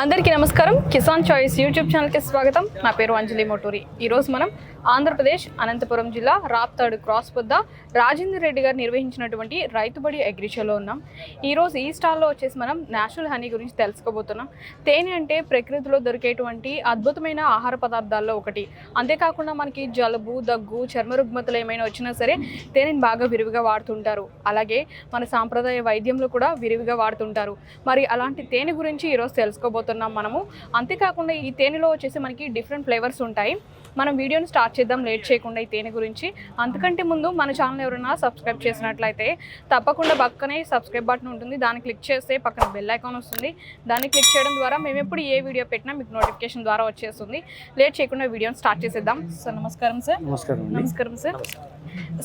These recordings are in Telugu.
అందరికీ నమస్కారం. కిసాన్ చాయిస్ యూట్యూబ్ ఛానల్కి స్వాగతం. నా పేరు అంజలి మోటూరి. ఈరోజు మనం ఆంధ్రప్రదేశ్ అనంతపురం జిల్లా రాప్తాడు క్రాస్ వద్ద రాజేందర్ రెడ్డి గారు నిర్వహించినటువంటి రైతుబడి అగ్రిషోలో ఉన్నాం. ఈరోజు ఈ స్టాల్లో వచ్చేసి మనం నేచురల్ హనీ గురించి తెలుసుకోబోతున్నాం. తేనె అంటే ప్రకృతిలో దొరికేటువంటి అద్భుతమైన ఆహార పదార్థాల్లో ఒకటి. అంతేకాకుండా మనకి జలుబు దగ్గు చర్మ రుగ్మతలు ఏమైనా వచ్చినా సరే తేనెని బాగా విరివిగా వాడుతుంటారు. అలాగే మన సాంప్రదాయ వైద్యంలో కూడా విరివిగా వాడుతుంటారు. మరి అలాంటి తేనె గురించి ఈరోజు తెలుసుకోబోతున్నాం మనము. అంతేకాకుండా ఈ తేనెలో వచ్చేసి మనకి డిఫరెంట్ ఫ్లేవర్స్ ఉంటాయి. మనం వీడియోని స్టార్ట్ చేద్దాం లేట్ చేయకుండా ఈ తేనె గురించి. అంతకంటే ముందు మన ఛానల్ ఎవరైనా సబ్స్క్రైబ్ చేసినట్లయితే తప్పకుండా పక్కనే సబ్స్క్రైబ్ బటన్ ఉంటుంది. దాన్ని క్లిక్ చేస్తే పక్కన బెల్ ఐకాన్ వస్తుంది. దాన్ని క్లిక్ చేయడం ద్వారా మేము ఎప్పుడు ఏ వీడియో పెట్టినా మీకు నోటిఫికేషన్ ద్వారా వచ్చేస్తుంది. లేట్ చేయకుండా వీడియోని స్టార్ట్ చేసేద్దాం. సార్ నమస్కారం సార్. నమస్కారం నమస్కారం సార్.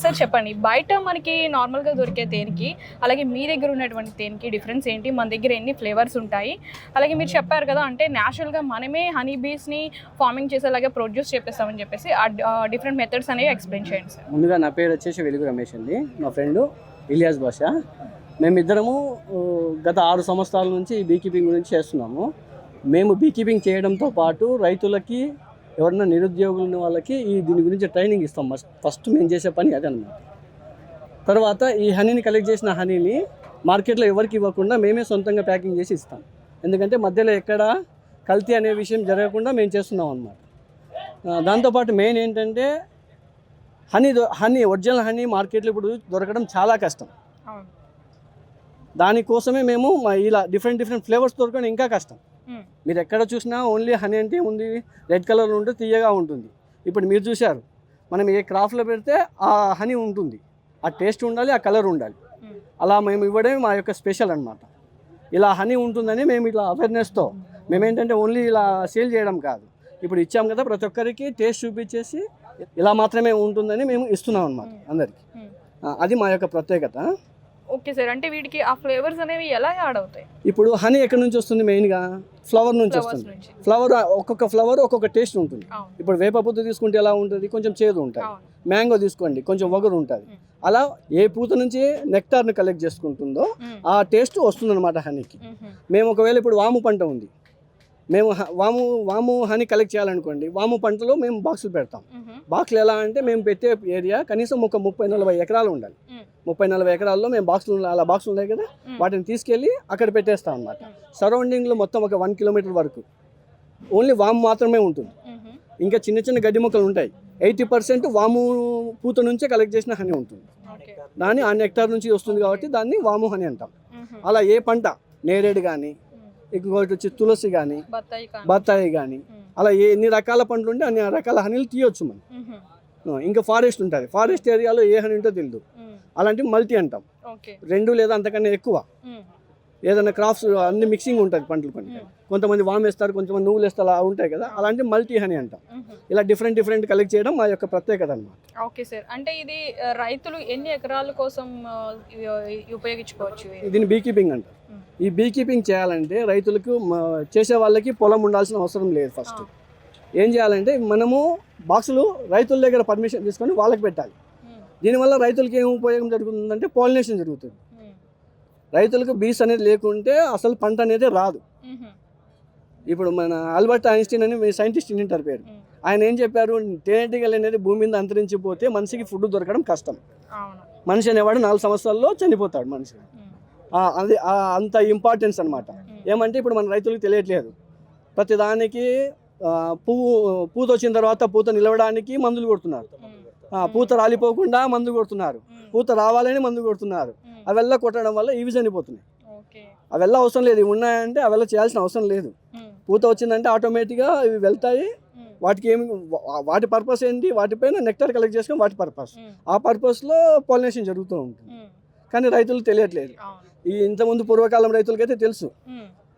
సార్ చెప్పండి. బయట మనకి నార్మల్గా దొరికే తేనెకి అలాగే మీ దగ్గర ఉన్నటువంటి తేనెకి డిఫరెన్స్ ఏంటి? మన దగ్గర ఎన్ని ఫ్లేవర్స్ ఉంటాయి? అలాగే మీరు చెప్పారు కదా అంటే న్యాచురల్గా మనమే హనీ బీస్ని ఫార్మింగ్ చేసేలాగే ప్రొడ్యూస్ చేపిస్తామని చెప్పేసి ఆ డిఫరెంట్ మెథడ్స్ అనేవి ఎక్స్ప్లెయిన్ చేయండి సార్. ముందుగా నా పేరు వచ్చేసి వెలుగు రమేష్ అండి. మా ఫ్రెండ్ ఇలియాస్ భాష మేమిద్దరము గత ఆరు సంవత్సరాల నుంచి బీ కీపింగ్ గురించి చేస్తున్నాము. మేము బీ కీపింగ్ చేయడంతో పాటు రైతులకి ఎవరైనా నిరుద్యోగులు ఉన్న వాళ్ళకి ఈ దీని గురించి ట్రైనింగ్ ఇస్తాం. ఫస్ట్ మేము చేసే పని అదే అనమాట తర్వాత ఈ హనీని కలెక్ట్ చేసిన హనీని మార్కెట్లో ఎవరికి ఇవ్వకుండా మేమే సొంతంగా ప్యాకింగ్ చేసి ఇస్తాం. ఎందుకంటే మధ్యలో ఎక్కడ కల్తీ అనే విషయం జరగకుండా మేము చేస్తున్నాం అనమాట దాంతోపాటు మెయిన్ ఏంటంటే హనీ దొ- హనీ ఒరిజినల్ హనీ మార్కెట్లో ఇప్పుడు దొరకడం చాలా కష్టం. దానికోసమే మేము ఇలా డిఫరెంట్ డిఫరెంట్ ఫ్లేవర్స్ దొరకడం ఇంకా కష్టం. మీరు ఎక్కడ చూసినా ఓన్లీ హనీ అంటే ఉంది రెడ్ కలర్ ఉంటే తీయగా ఉంటుంది. ఇప్పుడు మీరు చూశారు. మనం ఏ క్రాఫ్ట్లో పెడితే ఆ హనీ ఉంటుంది. ఆ టేస్ట్ ఉండాలి ఆ కలర్ ఉండాలి. అలా మేము ఇవ్వడమే మా యొక్క స్పెషల్ అన్నమాట. ఇలా హనీ ఉంటుందని మేము ఇట్లా అవేర్నెస్తో మేమేంటంటే ఓన్లీ ఇలా సేల్ చేయడం కాదు. ఇప్పుడు ఇచ్చాం కదా ప్రతి ఒక్కరికి టేస్ట్ చూపించేసి ఇలా మాత్రమే ఉంటుందని మేము ఇస్తున్నాం అన్నమాట అందరికి. అది మా యొక్క ప్రత్యేకత. ఓకే సార్ అంటే వీటికి ఆ ఫ్లేవర్స్ అనేవి ఎలా యాడ్ అవుతాయి? ఇప్పుడు హనీ ఎక్కడి నుంచి వస్తుంది మెయిన్గా? ఫ్లవర్ నుంచి వస్తుంది. ఫ్లవర్ ఒక్కొక్క ఫ్లవర్ ఒక్కొక్క టేస్ట్ ఉంటుంది. ఇప్పుడు వేప పూత తీసుకుంటే ఎలా ఉంటుంది? కొంచెం చేదు ఉంటుంది. మ్యాంగో తీసుకోండి కొంచెం వగరు ఉంటుంది. అలా ఏ పూత నుంచి నెక్టార్ని కలెక్ట్ చేసుకుంటుందో. ఆ టేస్ట్ వస్తుందన్నమాట హనీకి. మేము ఒకవేళ ఇప్పుడు వాము పంట ఉంది. మేము హ- వాము వాము హనీ కలెక్ట్ చేయాలనుకోండి వాము పంటలో మేము బాక్సులు పెడతాం. బాక్సులు ఎలా అంటే మేము పెట్టే ఏరియా కనీసం ఒక ముప్పై నలభై ఎకరాలు ఉండాలి. ముప్పై నలభై ఎకరాల్లో మేము బాక్సులు అలా బాక్సులు ఉన్నాయి కదా. వాటిని తీసుకెళ్ళి అక్కడ పెట్టేస్తాం అనమాట సరౌండింగ్లో మొత్తం ఒక వన్ కిలోమీటర్ వరకు ఓన్లీ వాము మాత్రమే ఉంటుంది. ఇంకా చిన్న చిన్న గడ్డి మొక్కలు ఉంటాయి ఎయిటీ పర్సెంట్ వాము పూత నుంచే కలెక్ట్ చేసిన హనీ ఉంటుంది దాన్ని ఆ నెక్టార్ నుంచి వస్తుంది కాబట్టి దాన్ని వాము హనీ అంటాం. అలా ఏ పంట నేరేడు కానీ. ఇంకొకటి వచ్చి తులసి కానీ. బత్తాయి కానీ. అలా ఏ ఎన్ని రకాల పండ్లు ఉంటే అన్ని రకాల హనీలు తీయొచ్చు మనం. ఇంకా ఫారెస్ట్ ఉంటుంది. ఫారెస్ట్ ఏరియాలో ఏ హనీ ఉంటో తెలియదు మ్మ్. అలాంటి మల్టీ అంటాం. రెండు లేదా అంతకన్నా ఎక్కువ. ఏదైనా క్రాప్స్ అన్ని మిక్సింగ్ ఉంటుంది పంటలు మ్మ్. కొంతమంది వామ్ వేస్తారు కొంతమంది నువ్వులు వేస్తారు అలా ఉంటాయి కదా అలాంటి మల్టీ హనీ అంటాం. ఇలా డిఫరెంట్ డిఫరెంట్ కలెక్ట్ చేయడం మా యొక్క ప్రత్యేకత అనమాట ఓకే సార్ అంటే ఇది రైతులు ఎన్ని ఎకరాల కోసం ఉపయోగించుకోవచ్చు? దీన్ని బీ కీపింగ్ అంటారు. ఈ బీ కీపింగ్ చేయాలంటే రైతులకు చేసే వాళ్ళకి పొలం ఉండాల్సిన అవసరం లేదు ఫస్ట్. ఏం చేయాలంటే మనము బాక్సులు రైతుల దగ్గర పర్మిషన్ తీసుకొని వాళ్ళకి పెట్టాలి. దీనివల్ల రైతులకి ఏం ఉపయోగం జరుగుతుందంటే పాలినేషన్ జరుగుతుంది. రైతులకు బీస్ అనేది లేకుంటే అసలు పంట అనేది రాదు. ఇప్పుడు మన ఆల్బర్ట్ ఐన్స్టీన్ అని మీ సైంటిస్ట్ వింటారు పేరు. ఆయన ఏం చెప్పారు? తేనెటీగలు అనేది భూమి మీద అంతరించిపోతే మనిషికి ఫుడ్ దొరకడం కష్టం. మనిషి అనేవాడు నాలుగు సంవత్సరాల్లో చనిపోతాడు మనిషి. అది అంత ఇంపార్టెన్స్ అనమాట. ఏమంటే ఇప్పుడు మన రైతులకు తెలియట్లేదు. ప్రతిదానికి పువ్వు పూత వచ్చిన తర్వాత పూత నిలవడానికి మందులు కొడుతున్నారు. పూత రాలిపోకుండా మందు కొడుతున్నారు. పూత రావాలని మందు కొడుతున్నారు. అవెల్లా కొట్టడం వల్ల ఇవి చనిపోతున్నాయి అవెల్లా అవసరం లేదు ఇవి ఉన్నాయంటే అవెల్లా చేయాల్సిన అవసరం లేదు మ్మ్. పూత వచ్చిందంటే ఆటోమేటిక్గా ఇవి వెళ్తాయి మ్మ్. వాటికి ఏమి వాటి పర్పస్ ఏంటి వాటిపైన నెక్టర్ కలెక్ట్ చేసుకొని వాటి పర్పస్. ఆ పర్పస్లో పాలినేషన్ జరుగుతూ ఉంటుంది. కానీ రైతులు తెలియట్లేదు ఈ ఇంతకుముందు పూర్వకాలం రైతులకైతే తెలుసు.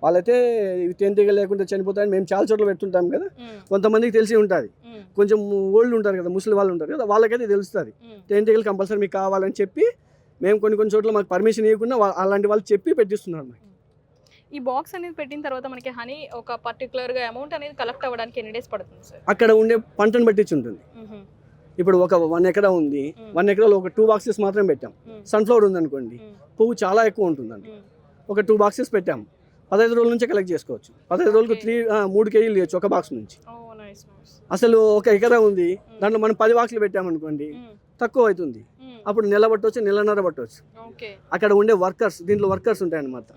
వాళ్ళైతే ఇవి తేనెటీగ లేకుండా చనిపోతాయని మేము చాలా చోట్ల పెడుతుంటాం కదా. కొంతమందికి తెలిసి ఉంటుంది. కొంచెం ఓల్డ్ ఉంటారు కదా ముసలి వాళ్ళు ఉంటారు కదా వాళ్ళకైతే తెలుస్తుంది. తేనెటీగలు కంపల్సరీ మీకు కావాలని చెప్పి మేము కొన్ని కొన్ని చోట్ల మాకు పర్మిషన్ ఇవ్వకుండా అలాంటి వాళ్ళు చెప్పి పెట్టిస్తున్నారు మాకు ఈ బాక్స్ అనేది పెట్టిన తర్వాత మనకి హనీ ఒక పర్టికులర్గా అమౌంట్ అనేది కలెక్ట్ అవ్వడానికి ఎన్ని డేస్ పడుతుంది సార్ అక్కడ ఉండే పంటను బట్టించి ఉంటుంది. ఇప్పుడు ఒక వన్ ఎకరా ఉంది. వన్ ఎకరాలో ఒక టూ బాక్సెస్ మాత్రం పెట్టాం. సన్ఫ్లవర్ ఉందనుకోండి. పువ్వు చాలా ఎక్కువ ఉంటుందండి. ఒక టూ బాక్సెస్ పెట్టాం. పదహైదు రోజుల నుంచే కలెక్ట్ చేసుకోవచ్చు. పదహైదు రోజులకు త్రీ మూడు కేజీలు ఇవ్వచ్చు ఒక బాక్స్ నుంచి. అసలు ఒక ఎకరా ఉంది. దాంట్లో మనం పది బాక్సులు పెట్టామనుకోండి తక్కువ అవుతుంది. అప్పుడు నెల పట్టవచ్చు నెలన్నర పట్టవచ్చు ఓకే. అక్కడ ఉండే వర్కర్స్ దీంట్లో వర్కర్స్ ఉంటాయి అన్నమాట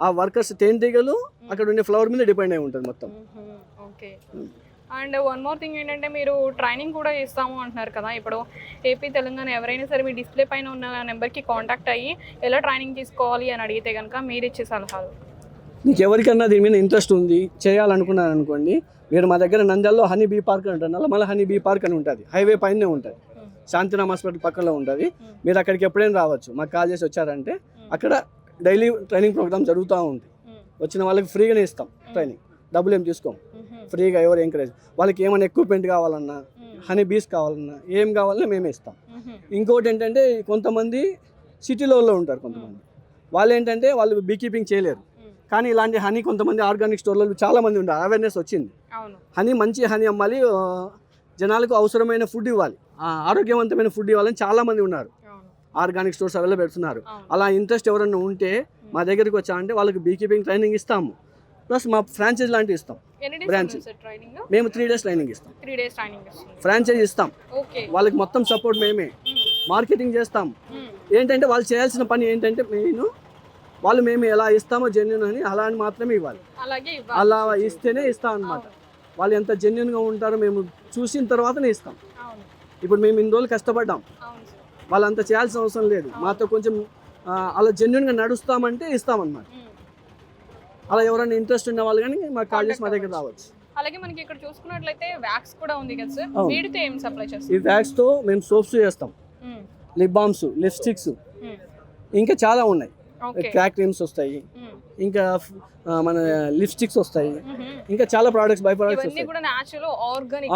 ఆ వర్కర్స్ తేనెటీగలు అక్కడ ఉండే ఫ్లవర్ మీద డిపెండ్ అయి ఉంటుంది మొత్తం. Okay. And one more thing ఏంటంటే మీరు ట్రైనింగ్ కూడా ఇస్తాము అంటున్నారు కదా. ఇప్పుడు ఏపీ తెలంగాణ ఎవరైనా సరే మీ డిస్ప్లే పైన ఉన్న నెంబర్కి కాంటాక్ట్ అయ్యి ఎలా ట్రైనింగ్ తీసుకోవాలి అని అడిగితే కనుక మీరు ఇచ్చే సలహాలు. మీకు ఎవరికన్నా దీని మీద ఇంట్రెస్ట్ ఉంది చేయాలనుకున్నారు అనుకోండి మీరు మా దగ్గర నంద్యాలలో హనీ బీ పార్క్ అని ఉంటుంది నల్లమల హనీ బీ పార్క్ అని ఉంటుంది హైవే పైనే ఉంటుంది. శాంతిరామ్ హాస్పిటల్ పక్కలో ఉంటుంది. మీరు అక్కడికి ఎప్పుడైనా రావచ్చు. మాకు కాల్ చేసి వచ్చారంటే అక్కడ డైలీ ట్రైనింగ్ ప్రోగ్రామ్ జరుగుతూ ఉంది. వచ్చిన వాళ్ళకి ఫ్రీగానే ఇస్తాం ట్రైనింగ్. డబ్బులు ఏం తీసుకోం. ఫ్రీగా ఎవరు ఎంకరేజ్ వాళ్ళకి ఏమైనా ఎక్విప్మెంట్ కావాలన్నా హనీ బీస్ కావాలన్నా ఏం కావాలన్నా మేమే ఇస్తాం. ఇంకోటి ఏంటంటే కొంతమంది సిటీలో ఉంటారు కొంతమంది. వాళ్ళు ఏంటంటే వాళ్ళు బీ కీపింగ్ చేయలేరు కానీ ఇలాంటి హనీ కొంతమంది ఆర్గానిక్ స్టోర్లలో చాలా మంది ఉంటారు. అవేర్నెస్ వచ్చింది. హనీ మంచి హనీ అమ్మాలి జనాలకు అవసరమైన ఫుడ్ ఇవ్వాలి. ఆరోగ్యవంతమైన ఫుడ్ ఇవ్వాలని చాలా మంది ఉన్నారు ఆర్గానిక్ స్టోర్స్ అవైలబుల్ పెడుతున్నారు. అలా ఇంట్రెస్ట్ ఎవరైనా ఉంటే మా దగ్గరికి వచ్చా అంటే వాళ్ళకి బీ కీపింగ్ ట్రైనింగ్ ఇస్తాము. ప్లస్ మా ఫ్రాంచైజ్ లాంటివి ఇస్తాం. ట్రైనింగ్ మేము త్రీ డేస్ ట్రైనింగ్ ఇస్తాం. ఫ్రాంచైజ్ ఇస్తాం. వాళ్ళకి మొత్తం సపోర్ట్ మేమే. మార్కెటింగ్ చేస్తాం. ఏంటంటే వాళ్ళు చేయాల్సిన పని ఏంటంటే మెయిన్ వాళ్ళు మేము ఎలా ఇస్తామో జెన్యున్ అని అలా అని మాత్రమే ఇవ్వాలి. అలా ఇస్తేనే ఇస్తాం అనమాట వాళ్ళు ఎంత జెన్యున్గా ఉంటారో మేము చూసిన తర్వాతనే ఇస్తాం. ఇప్పుడు మేము ఇన్ని రోజులు కష్టపడ్డాం. అంత చేయాల్సిన అవసరం లేదు. మాతో కొంచెం అలా జెన్యున్గా నడుస్తామంటే ఇస్తామన్నమాట. అలా ఎవరైనా ఇంట్రెస్ట్ ఉన్న వాళ్ళు కానీ మాకు కాల్ చేసి మా దగ్గర రావచ్చు. అలాగే మనకి ఇక్కడ చూసుకున్నట్లయితే వ్యాక్స్ కూడా ఉంది కదా సార్. వీటితో ఏం సప్లై ఈ చేస్తారు వ్యాక్స్తో మేము సోప్స్ చేస్తాం. లిప్ బామ్స్ లిప్స్టిక్స్ ఇంకా చాలా ఉన్నాయి. క్రాక్ క్రీమ్స్ వస్తాయి. ఇంకా మన లిప్స్టిక్స్ వస్తాయి. ఇంకా చాలా ప్రోడక్ట్స్ బై ప్రోడక్ట్స్ ఇవన్నీ వస్తాయి. కూడా నేచురల్ ఆర్గానిక్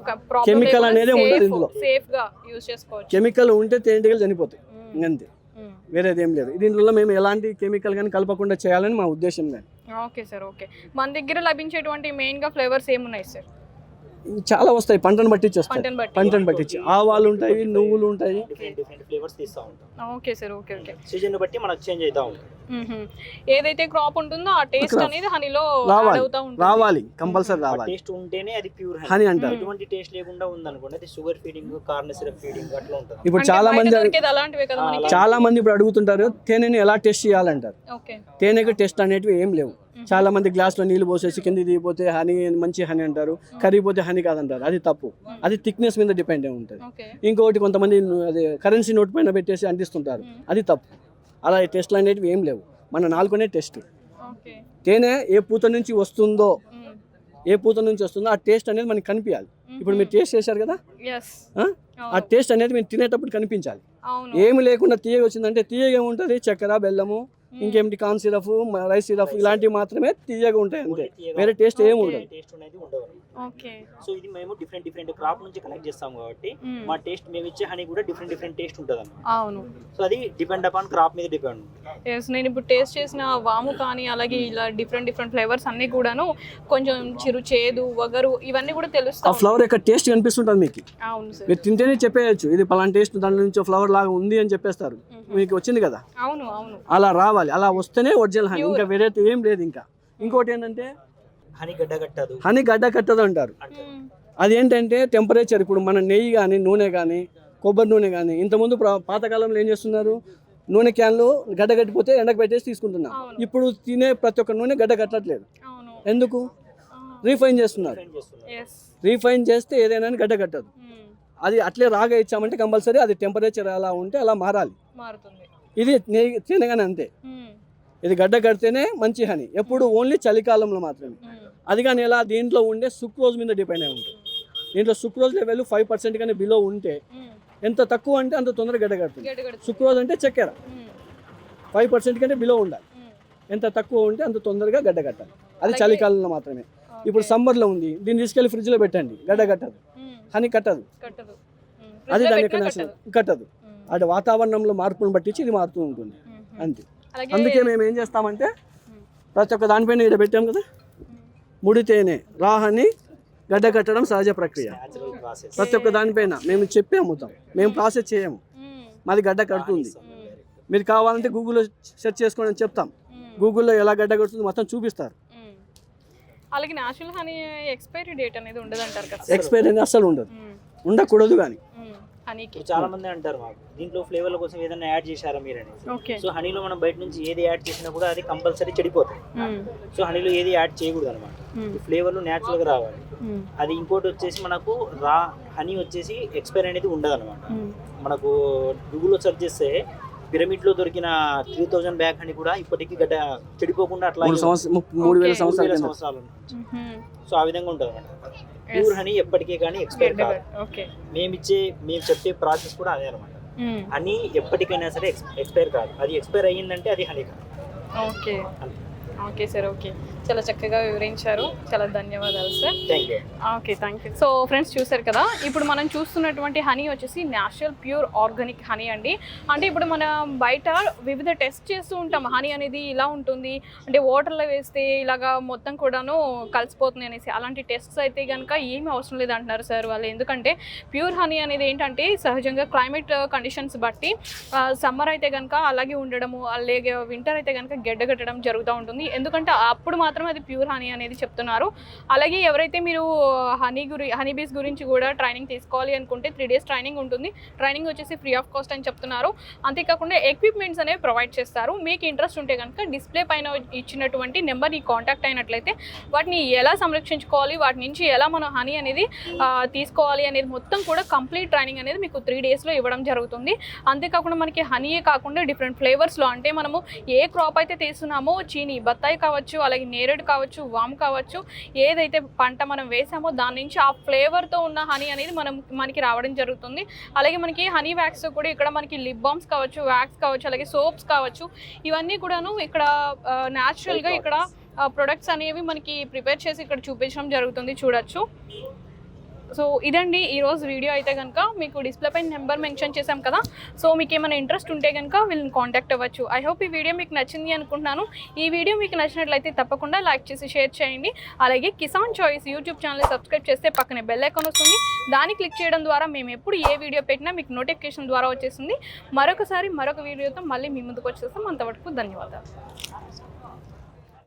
ఒక Chemical అనేది ఉండదు ఇందులో. సేఫ్గా యూజ్ చేసుకోవచ్చు. కెమికల్ ఉంటే తేనెటీగలు చనిపోతాయి. అంతే. వేరేది ఏం లేదు. దీంట్లో మేము ఎలాంటి కెమికల్ కానీ కలపకుండా చేయాలని మా ఉద్దేశం కానీ ఓకే సార్ ఓకే. మన దగ్గర లభించేటువంటి మెయిన్గా ఫ్లేవర్స్ ఏమున్నాయి సార్? చాలా వస్తాయి. పంటను బట్టించి వస్తాయి పంటను పట్టించి ఆవాలు ఉంటాయి నువ్వులు ఉంటాయి. ఫ్లేవర్స్ తీస్తూ ఉంటాం. Okay sir okay okay. Season బట్టి మనకు చేంజ్ అవుతా. ఏదైతే క్రాప్ ఉంటుందో ఆ టేస్ట్. అనేది హనీలో రావాలి. యాడ్ అవుతా ఉంటుంది. రావాలి. కంపల్సరీ రావాలి. టేస్ట్ ఉంటేనే అది ప్యూర్ హనీ అంటారు. ఎటువంటి టేస్ట్ లేకుండా ఉందనుకోండి అది sugar feeding corn syrup feeding అట్లా ఉంటుంది. ఇప్పుడు చాలా మంది దొరికేది అలాంటివే కదా మనకి. చాలా మంది ఇప్పుడు అడుగుతుంటారు తేనెని ఎలా టెస్ట్ చేయాలంటారు? ఓకే. తేనెకి టెస్ట్ అనేటివి ఏం లేవు. చాలా మంది గ్లాస్లో నీళ్ళు పోసేసి కింద దిగిపోతే హనీ మంచి హనీ అంటారు కరిగిపోతే హనీ కాదంటారు. అది తప్పు. అది థిక్నెస్ మీద డిపెండ్ అయి ఉంటుంది. ఇంకొకటి కొంతమంది అదే కరెన్సీ నోట్ పైన పెట్టేసి అంటిస్తుంటారు అది తప్పు. అలా ఈ టెస్ట్లు అనేటివి ఏం లేవు. మన నాలుగునే టెస్ట్ తేనె ఏ పూత నుంచి వస్తుందో ఏ పూత నుంచి వస్తుందో ఆ టేస్ట్ అనేది మనకి కనిపించాలి ఇప్పుడు మీరు టేస్ట్ చేశారు కదా? ఆ? టేస్ట్ అనేది మీరు తినేటప్పుడు కనిపించాలి. ఏమి లేకుండా తీయగా వచ్చిందంటే తీయగా ఏముంటుంది? చక్కెర బెల్లము ఇంకేమిటి కార్న్ సిరప్ రైస్ సిరప్ ఇలాంటివి మాత్రమే తీయగా ఉంటాయి అంతే. వేరే టేస్ట్ ఏమి ఉండదు. టేస్ట్ అనేది ఉండదు. సో ఇది మేము డిఫరెంట్ డిఫరెంట్ క్రాప్ నుంచి కలెక్ట్ చేస్తాం కాబట్టి మా టేస్ట్ మేము ఇచ్చే హనీ కూడా డిఫరెంట్ డిఫరెంట్ టేస్ట్ ఉంటుంది అవును. సో అది డిపెండ్ అపాన్ క్రాప్ మీద డిపెండ్ ఎస్ నేను ఇప్పుడు టేస్ట్ చేసిన వాము కానీ అలాగే ఇలా డిఫరెంట్ డిఫరెంట్ ఫ్లేవర్స్ అన్నీ కూడాను కొంచెం చిరు చేదు వగరు ఇవన్నీ కూడా ఆ తెలుస్తాయి ఫ్లవర్ యొక్క టేస్ట్ కనిపిస్తుంటుంది మీకు. అవును సార్. మీరు తింటేనే చెప్పేయచ్చు. ఇది పలానా టేస్ట్ దాని నుంచి ఫ్లవర్ లాగా ఉంది అని చెప్పేస్తారు. మీకు వచ్చింది కదా? అవును అవును. అలా రావాలి. అలా వస్తేనే ఒరిజినల్ హనీ. ఇంకా వేరే ఏం లేదు ఇంకా. ఇంకోటి ఏంటంటే హనీ గడ్డ కట్టదు. హనీ గడ్డ కట్టదు అంటారు. మ్మ్. అదేంటంటే టెంపరేచర్ ఇప్పుడు మన నెయ్యి కానీ నూనె కానీ కొబ్బరి నూనె కానీ ఇంతకుముందు పాతకాలంలో ఏం చేస్తున్నారు? నూనె క్యాన్లు గడ్డ కట్టిపోతే ఎండకు పెట్టేసి తీసుకుంటున్నాం అవును. ఇప్పుడు తినే ప్రతి ఒక్క నూనె గడ్డ కట్టట్లేదు. అవును. ఎందుకు? రీఫైన్ చేస్తున్నారు. రీఫైన్ చేస్తే ఏదైనా గడ్డ కట్టదు. అది అట్లే రాగా ఇచ్చామంటే కంపల్సరీ అది టెంపరేచర్ ఎలా ఉంటే అలా మారాలి. మారుతుంది. ఇది తినగానే అంతే. ఇది గడ్డ కడితేనే మంచి హనీ ఎప్పుడు ఓన్లీ చలికాలంలో మాత్రమే. అది కానీ ఎలా దీంట్లో ఉండే సుక్రోజ్ మీద డిపెండ్ అయి ఉంటుంది దీంట్లో సుక్రోజ్ లెవెల్ ఫైవ్ పర్సెంట్ కానీ బిలో ఉంటే. ఎంత తక్కువ అంటే అంత తొందరగా గడ్డ కడుతుంది. సుక్రోజ్ అంటే చక్కెర. ఫైవ్ పర్సెంట్ కంటే బిలో ఉండాలి. ఎంత తక్కువ ఉంటే అంత తొందరగా గడ్డ కట్టాలి అది చలికాలంలో మాత్రమే ఇప్పుడు సమ్మర్లో ఉంది దీన్ని తీసుకెళ్ళి ఫ్రిడ్జ్లో పెట్టండి గడ్డ కట్టదు. హనీ కట్టదు. అది దాని యొక్క కట్టదు. అది వాతావరణంలో మార్పును బట్టించి ఇది మారుతూ ఉంటుంది. అంతే అందుకే మేము ఏం చేస్తామంటే. ప్రతి ఒక్క దానిపైన ఇక్కడ పెట్టాం కదా ముడితేనే రాహని గడ్డ కట్టడం సహజ ప్రక్రియ ప్రతి ఒక్క దానిపైన మేము చెప్పి అమ్ముతాం మేము ప్రాసెస్ చేయము. మాది గడ్డ కడుతుంది మీరు కావాలంటే గూగుల్లో సెర్చ్ చేసుకోండి అని చెప్తాం. గూగుల్లో ఎలా గడ్డ కడుతుంది మొత్తం చూపిస్తారు. అలాగే హనీ ఎక్స్పైరీ డేట్ అనేది ఉండదు అంటారు కదా ఎక్స్పైర్ అనేది అస్సలు ఉండదు. ఉండకూడదు కానీ. హనీకి ఇప్పుడు చాలా మంది అంటారు మాకు దీంట్లో ఫ్లేవర్ల కోసం ఏదైనా యాడ్ చేశారా మీరు ఓకే సో హనీలో మనం బయట నుంచి ఏది యాడ్ చేసినా కూడా అది కంపల్సరీ చెడిపోతుంది. సో హనీలో ఏది యాడ్ చేయకూడదు అనమాట. ఫ్లేవర్లు న్యాచురల్గా రావాలి మ్మ్. అది ఇంకోటి వచ్చేసి మనకు రా హనీ వచ్చేసి ఎక్స్పైర్ అనేది ఉండదు అనమాట. మనకు గూగుల్లో సెర్చ్ చేస్తే పిరమిడ్లో దొరికిన త్రీ థౌజండ్ బ్యాగ్ అని కూడా ఇప్పటికీ గడ్డ చెడిపోకుండా అట్లా మూడు సంవత్సరం మూడు వేల. సంవత్సరాల. సో ఆ విధంగా ఉంటుంది అనమాట ప్యూర్ హనీ ఎప్పటికీ కానీ ఎక్స్పైర్ కాదు. ఓకే మేము ఇచ్చే మేము చెప్పే ప్రాసెస్ కూడా అదే అనమాట మ్మ్. హనీ ఎప్పటికైనా సరే ఎక్స్పైర్ కాదు. అది ఎక్స్పైర్ అయ్యిందంటే అది హనీ కాదు. ఓకే. ఓకే సార్ ఓకే చాలా చక్కగా వివరించారు. చాలా ధన్యవాదాలు sir thank you okay thank you so friends చూసారు కదా? ఇప్పుడు మనం చూస్తున్నటువంటి హనీ వచ్చేసి నేచురల్ ప్యూర్ ఆర్గానిక్ హనీ అండి. అంటే ఇప్పుడు మనం బయట వివిధ టెస్ట్ చేస్తూ ఉంటాం. హనీ అనేది ఇలా ఉంటుంది. అంటే వాటర్లో వేస్తే ఇలాగా మొత్తం కూడాను కలిసిపోతుంది అనేసి. అలాంటి టెస్ట్స్ అయితే కనుక ఏమీ అవసరం లేదు అంటున్నారు సార్ వాళ్ళు. ఎందుకంటే ప్యూర్ హనీ అనేది ఏంటంటే సహజంగా క్లైమేట్ కండిషన్స్ బట్టి సమ్మర్ అయితే కనుక అలాగే ఉండడము అలాగే వింటర్ అయితే కనుక గెడ్డగట్టడం జరుగుతూ ఉంటుంది. ఎందుకంటే అప్పుడు మాత్రం అది ప్యూర్ హనీ అనేది చెప్తున్నారు. అలాగే ఎవరైతే మీరు హనీ గురి హనీ బీస్ గురించి కూడా ట్రైనింగ్ తీసుకోవాలి అనుకుంటే త్రీ డేస్ ట్రైనింగ్ ఉంటుంది. ట్రైనింగ్ వచ్చేసి ఫ్రీ ఆఫ్ కాస్ట్ అని చెప్తున్నారు. అంతేకాకుండా ఎక్విప్మెంట్స్ అనేవి ప్రొవైడ్ చేస్తారు. మీకు ఇంట్రెస్ట్ ఉంటే కనుక డిస్ప్లే పైన ఇచ్చినటువంటి నెంబర్ ఈ కాంటాక్ట్ అయినట్లయితే వాటిని ఎలా సంరక్షించుకోవాలి వాటి నుంచి ఎలా మనం హనీ అనేది తీసుకోవాలి అనేది మొత్తం కూడా కంప్లీట్ ట్రైనింగ్ అనేది మీకు త్రీ డేస్లో ఇవ్వడం జరుగుతుంది. అంతేకాకుండా మనకి హనీయే కాకుండా డిఫరెంట్ ఫ్లేవర్స్లో అంటే మనము ఏ క్రాప్ అయితే తీస్తున్నామో చీని బత్తాయి కావచ్చు అలాగే నేరేడు కావచ్చు వామ్ కావచ్చు ఏదైతే పంట మనం వేసామో దాని నుంచి ఆ ఫ్లేవర్తో ఉన్న హనీ అనేది మనం మనకి రావడం జరుగుతుంది. అలాగే మనకి హనీ వ్యాక్స్ కూడా ఇక్కడ మనకి లిప్ బామ్స్ కావచ్చు వ్యాక్స్ కావచ్చు అలాగే సోప్స్ కావచ్చు ఇవన్నీ కూడాను ఇక్కడ న్యాచురల్గా ఇక్కడ ప్రొడక్ట్స్ అనేవి మనకి ప్రిపేర్ చేసి ఇక్కడ చూపించడం జరుగుతుంది. చూడొచ్చు. సో ఇదండి ఈరోజు వీడియో అయితే కనుక మీకు డిస్ప్లే పైన నెంబర్ మెన్షన్ చేశాం కదా సో మీకు ఏమైనా ఇంట్రెస్ట్ ఉంటే కనుక వీళ్ళని కాంటాక్ట్ అవ్వచ్చు. ఐ హోప్ ఈ వీడియో మీకు నచ్చింది అనుకుంటున్నాను. ఈ వీడియో మీకు నచ్చినట్లయితే తప్పకుండా లైక్ చేసి షేర్ చేయండి. అలాగే Kisan Choice YouTube channel subscribe చేస్తే పక్కనే బెల్ ఐకాన్ వస్తుంది. దాన్ని క్లిక్ చేయడం ద్వారా మేము ఎప్పుడు ఏ వీడియో పెట్టినా మీకు నోటిఫికేషన్ ద్వారా వచ్చేస్తుంది. మరొకసారి మరొక వీడియోతో మళ్ళీ మీ ముందుకు వచ్చేస్తాం. అంతవరకు ధన్యవాదాలు.